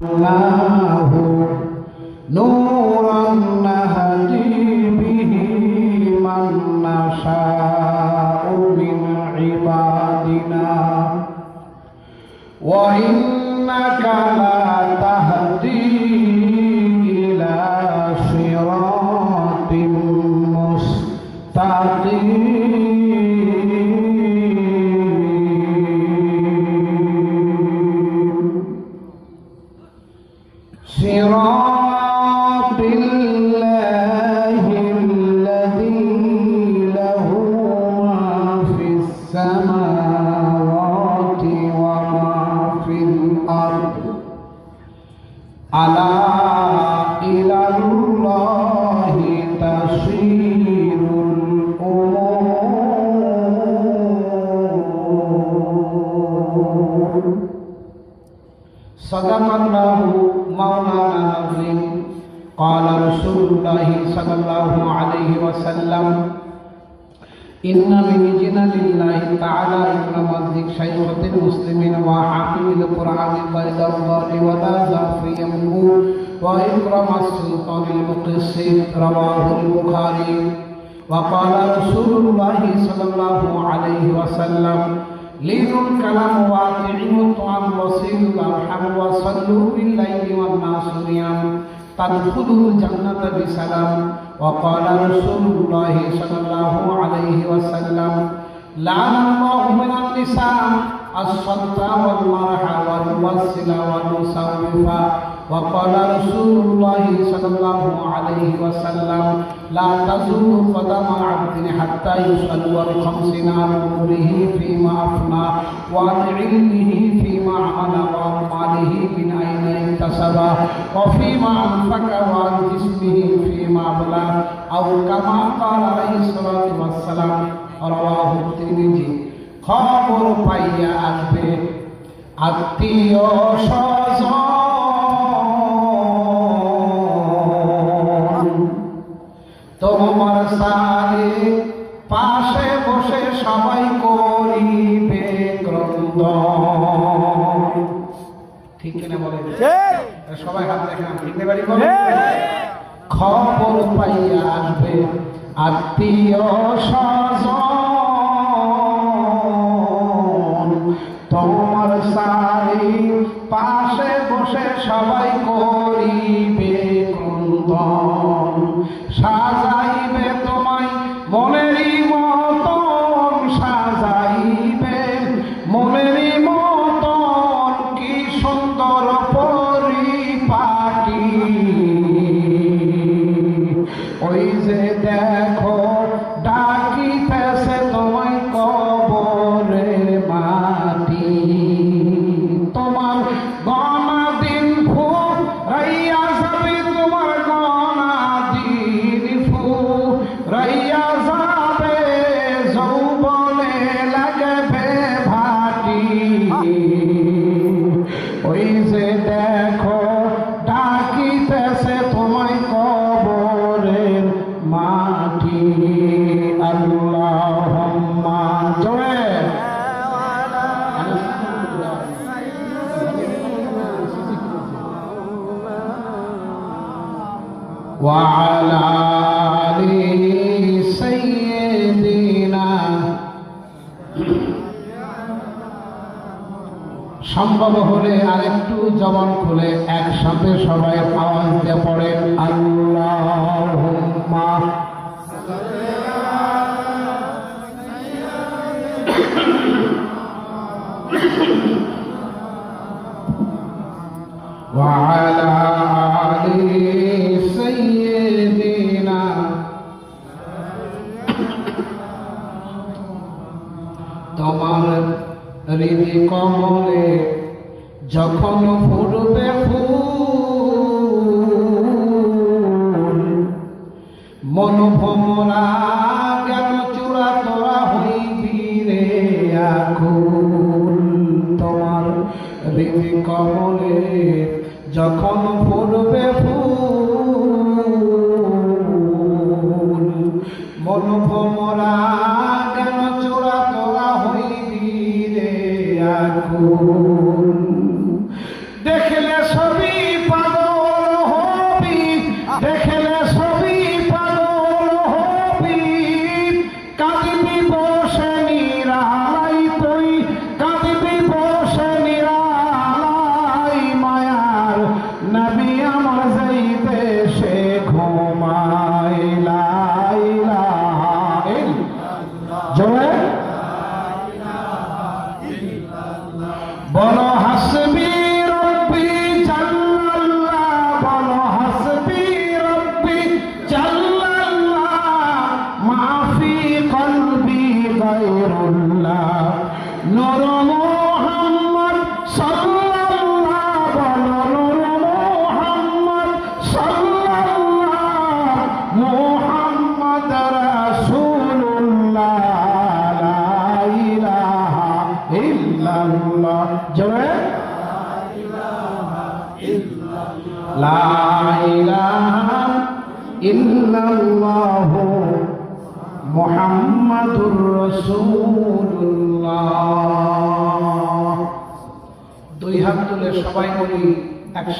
الله نورا نهدي به من نشاء من عبادنا وإنك لا صدق الله مولانا العظيم قال رسول الله صلى الله عليه وسلم إن من جنان الله تعالى إكرام الذكر شيخة المسلمين وحاكم القرآن بين الله ولا ظرف يمه وإكرام السلطان المقصد رواه البخاري وقال رسول الله صلى الله عليه وسلم الكلام واقعين الطعام وصيل الأرحم وصلوا بالليل والناس نيام. تدخلوا الجنة بسلام. وقال رسول الله صلى الله عليه وسلم لعن الله من النساء. الصدى والمرح والموسل والمسوفة. وقال رسول الله صلى الله عليه وسلم لا تزول قدم عبد حتى يصلي بخمس عن عمره فيما أفنى وعن علمه فيما عمل وعن ماله من أين اكتسبه وفيما أنفق وعن جسمه فيما بلى أو كما قال عليه الصلاة والسلام رواه الترمذي খবর পাইয়া আসবে আত্মীয় স্বজন সারে পাশে বসে সবাই করিবে ঠিক কিনা বলে সবাই হাত দেখেন ঠিক বাড়ি বলে খবর পাইয়া আসবে আত্মীয় স্বজন। তোমার সারি পাশে বসে সবাই করিবে ক্রন্দন। সাজাইবে রাইয়া যাবে যৌবনে লাগবে ভাটি ওই যে দেখো ডাকিতেছে তোমায় কবরের মাটি আল্লাহ জোরে وعلى সম্ভব হলে আরেকটু জবান খুলে একসাথে সবাই আওয়াজ দিয়ে পড়েন আল্লাহ وعلى آل سيدنا তোমার হৃদি কমলে যখন ফুটবে ফুল মন ভমরা জ্ঞান চূড়া তোরা হইবি রে আকুল। তোমার হৃদি কমলে যখন ফুটবে ফুল মন ভমরা জ্ঞান চূড়া তোরা হইবি রে আকুল। Déjele eso لا إله إلا الله মুহাম্মাদুর রসুল্লাহ দুই হাত তুলে সবাই বলি একসাথে